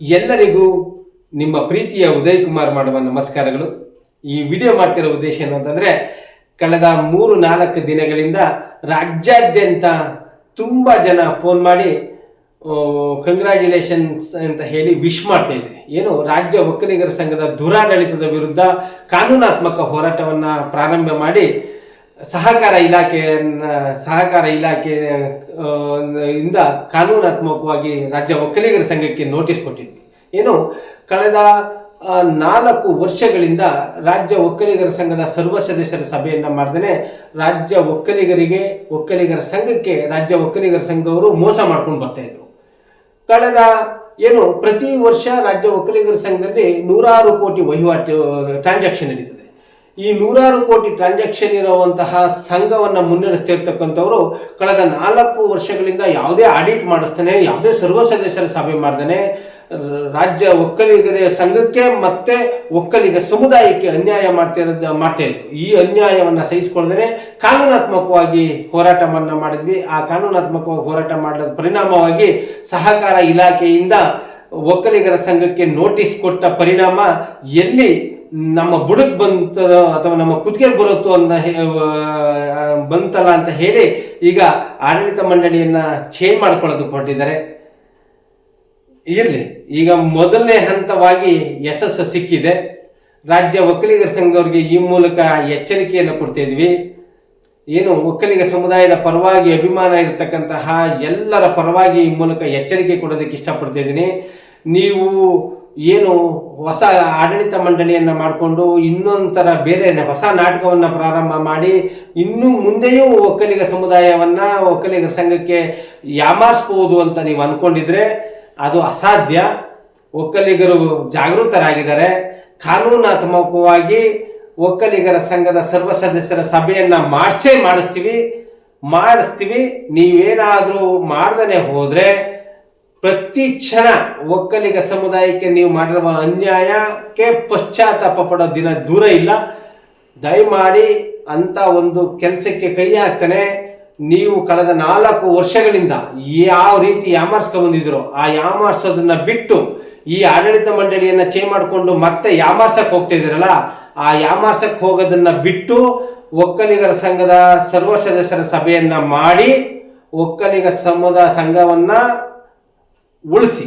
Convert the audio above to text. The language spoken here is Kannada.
ಎಲ್ಲರಿಗೂ ನಿಮ್ಮ ಪ್ರೀತಿಯ ಉದಯ್ ಕುಮಾರ್ ಮಾಡುವ ನಮಸ್ಕಾರಗಳು. ಈ ವಿಡಿಯೋ ಮಾಡ್ತಿರೋ ಉದ್ದೇಶ ಏನು ಅಂತಂದ್ರೆ, ಕಳೆದ ಮೂರು ನಾಲ್ಕು ದಿನಗಳಿಂದ ರಾಜ್ಯಾದ್ಯಂತ ತುಂಬ ಜನ ಫೋನ್ ಮಾಡಿ ಕಂಗ್ರ್ಯಾಚುಲೇಷನ್ಸ್ ಅಂತ ಹೇಳಿ ವಿಶ್ ಮಾಡ್ತಾ ಇದ್ರಿ. ಏನು, ರಾಜ್ಯ ಒಕ್ಕಲಿಗರ ಸಂಘದ ದುರಾಡಳಿತದ ವಿರುದ್ಧ ಕಾನೂನಾತ್ಮಕ ಹೋರಾಟವನ್ನ ಪ್ರಾರಂಭ ಮಾಡಿ ಸಹಕಾರ ಇಲಾಖೆಯನ್ನ, ಸಹಕಾರ ಇಲಾಖೆ ಇಂದ ಕಾನೂನಾತ್ಮಕವಾಗಿ ರಾಜ್ಯ ಒಕ್ಕಲಿಗರ ಸಂಘಕ್ಕೆ ನೋಟಿಸ್ ಕೊಟ್ಟಿದ್ವಿ. ಏನು? ಕಳೆದ ನಾಲ್ಕು ವರ್ಷಗಳಿಂದ ರಾಜ್ಯ ಒಕ್ಕಲಿಗರ ಸಂಘದ ಸರ್ವ ಸದಸ್ಯರ ಸಭೆಯನ್ನು ಮಾಡ್ದೇನೆ ರಾಜ್ಯ ಒಕ್ಕಲಿಗರಿಗೆ, ಒಕ್ಕಲಿಗರ ಸಂಘಕ್ಕೆ ರಾಜ್ಯ ಒಕ್ಕಲಿಗರ ಸಂಘದವರು ಮೋಸ ಮಾಡ್ಕೊಂಡು ಬರ್ತಾ ಇದ್ರು. ಕಳೆದ, ಏನು? ಪ್ರತಿ ವರ್ಷ ರಾಜ್ಯ ಒಕ್ಕಲಿಗರ ಸಂಘದಲ್ಲಿ ನೂರಾರು ಕೋಟಿ ವಹಿವಾಟು ಟ್ರಾನ್ಸಾಕ್ಷನ್ ನಡೀತದೆ. ಈ ನೂರಾರು ಕೋಟಿ ಟ್ರಾನ್ಸಾಕ್ಷನ್ ಇರುವಂತಹ ಸಂಘವನ್ನು ಮುನ್ನಡೆಸ್ತಿರ್ತಕ್ಕಂಥವ್ರು ಕಳೆದ ನಾಲ್ಕು ವರ್ಷಗಳಿಂದ ಯಾವುದೇ ಆಡಿಟ್ ಮಾಡಿಸ್ತಾನೆ, ಯಾವುದೇ ಸರ್ವ ಸದಸ್ಯರ ಸಭೆ ಮಾಡ್ತಾನೆ. ರಾಜ್ಯ ಒಕ್ಕಲಿಗರ ಸಂಘಕ್ಕೆ ಮತ್ತೆ ಒಕ್ಕಲಿಗ ಸಮುದಾಯಕ್ಕೆ ಅನ್ಯಾಯ ಮಾಡ್ತಿರೋದು ಮಾಡ್ತಾ ಇದ್ರು ಈ ಅನ್ಯಾಯವನ್ನ ಸಹಿಸಿಕೊಳ್ಳದೇ ಕಾನೂನಾತ್ಮಕವಾಗಿ ಹೋರಾಟವನ್ನ ಮಾಡಿದ್ವಿ. ಆ ಕಾನೂನಾತ್ಮಕವಾಗಿ ಹೋರಾಟ ಮಾಡಿದ ಪರಿಣಾಮವಾಗಿ ಸಹಕಾರ ಇಲಾಖೆಯಿಂದ ಒಕ್ಕಲಿಗರ ಸಂಘಕ್ಕೆ ನೋಟಿಸ್ ಕೊಟ್ಟ ಪರಿಣಾಮ ಎಲ್ಲಿ ನಮ್ಮ ಬುಡಕ್ ಬಂತ ಅಥವಾ ನಮ್ಮ ಕುತ್ತಿಗೆ ಬರುತ್ತೋ ಅಂತ ಬಂತಲ್ಲ ಅಂತ ಹೇಳಿ ಈಗ ಆಡಳಿತ ಮಂಡಳಿಯನ್ನ ಚೇಂಜ್ ಮಾಡ್ಕೊಳ್ಳೋದು ಕೊಟ್ಟಿದ್ದಾರೆ ಇರಲಿ, ಈಗ ಮೊದಲನೇ ಹಂತವಾಗಿ ಯಶಸ್ಸು ಸಿಕ್ಕಿದೆ. ರಾಜ್ಯ ಒಕ್ಕಲಿಗರ ಸಂಘದವ್ರಿಗೆ ಈ ಮೂಲಕ ಎಚ್ಚರಿಕೆಯನ್ನು ಕೊಡ್ತಾ ಇದ್ವಿ. ಏನು, ಒಕ್ಕಲಿಗ ಸಮುದಾಯದ ಪರವಾಗಿ ಅಭಿಮಾನ ಇರತಕ್ಕಂತಹ ಎಲ್ಲರ ಪರವಾಗಿ ಈ ಮೂಲಕ ಎಚ್ಚರಿಕೆ ಕೊಡೋದಕ್ಕೆ ಇಷ್ಟಪಡ್ತಾ ಇದ್ದೀನಿ. ನೀವು ಏನು ಹೊಸ ಆಡಳಿತ ಮಂಡಳಿಯನ್ನ ಮಾಡಿಕೊಂಡು ಇನ್ನೊಂಥರ ಬೇರೆ ಹೊಸ ನಾಟಕವನ್ನ ಪ್ರಾರಂಭ ಮಾಡಿ ಇನ್ನು ಮುಂದೆಯೂ ಒಕ್ಕಲಿಗ ಸಮುದಾಯವನ್ನ ಒಕ್ಕಲಿಗರ ಸಂಘಕ್ಕೆ ಯಾಮಾರಿಸ್ಬೋದು ಅಂತ ನೀವು ಅನ್ಕೊಂಡಿದ್ರೆ ಅದು ಅಸಾಧ್ಯ. ಒಕ್ಕಲಿಗರು ಜಾಗೃತರಾಗಿದ್ದಾರೆ ಕಾನೂನಾತ್ಮಕವಾಗಿ ಒಕ್ಕಲಿಗರ ಸಂಘದ ಸರ್ವ ಸದಸ್ಯರ ಸಭೆಯನ್ನ ಮಾಡಿಸೇ ಮಾಡಿಸ್ತೀವಿ. ಮಾಡಿಸ್ತೀವಿ. ನೀವೇನಾದರೂ ಮಾಡ್ದನೆ ಹೋದ್ರೆ ಪ್ರತಿ ಕ್ಷಣ ಒಕ್ಕಲಿಗ ಸಮುದಾಯಕ್ಕೆ ನೀವು ಮಾಡಿರುವ ಅನ್ಯಾಯಕ್ಕೆ ಪಶ್ಚಾತ್ತಾಪ ಪಡೋ ದಿನ ದೂರ ಇಲ್ಲ. ದಯಮಾಡಿ ಅಂತ ಒಂದು ಕೆಲಸಕ್ಕೆ ಕೈ ಹಾಕ್ತಾನೆ. ನೀವು ಕಳೆದ ನಾಲ್ಕು ವರ್ಷಗಳಿಂದ ಯಾವ ರೀತಿ ಯಾಮಾರ್ಸ್ಕೊಂಡ್ ಬಂದಿದ್ರು ಆ ಯಾಮಾರ್ಸೋದನ್ನ ಬಿಟ್ಟು ಈ ಆಡಳಿತ ಮಂಡಳಿಯನ್ನ ಚೇಂಜ್ ಮಾಡಿಕೊಂಡು ಮತ್ತೆ ಯಾಮಾರ್ಸಕ್ ಹೋಗ್ತಾ ಇದ್ದೀರಲ್ಲ, ಆ ಯಾಮಾರ್ಸಕ್ ಹೋಗೋದನ್ನ ಬಿಟ್ಟು ಒಕ್ಕಲಿಗರ ಸಂಘದ ಸರ್ವ ಸದಸ್ಯರ ಸಭೆಯನ್ನ ಮಾಡಿ ಒಕ್ಕಲಿಗ ಸಮುದಾಯ ಸಂಘವನ್ನ ஒளிச்சி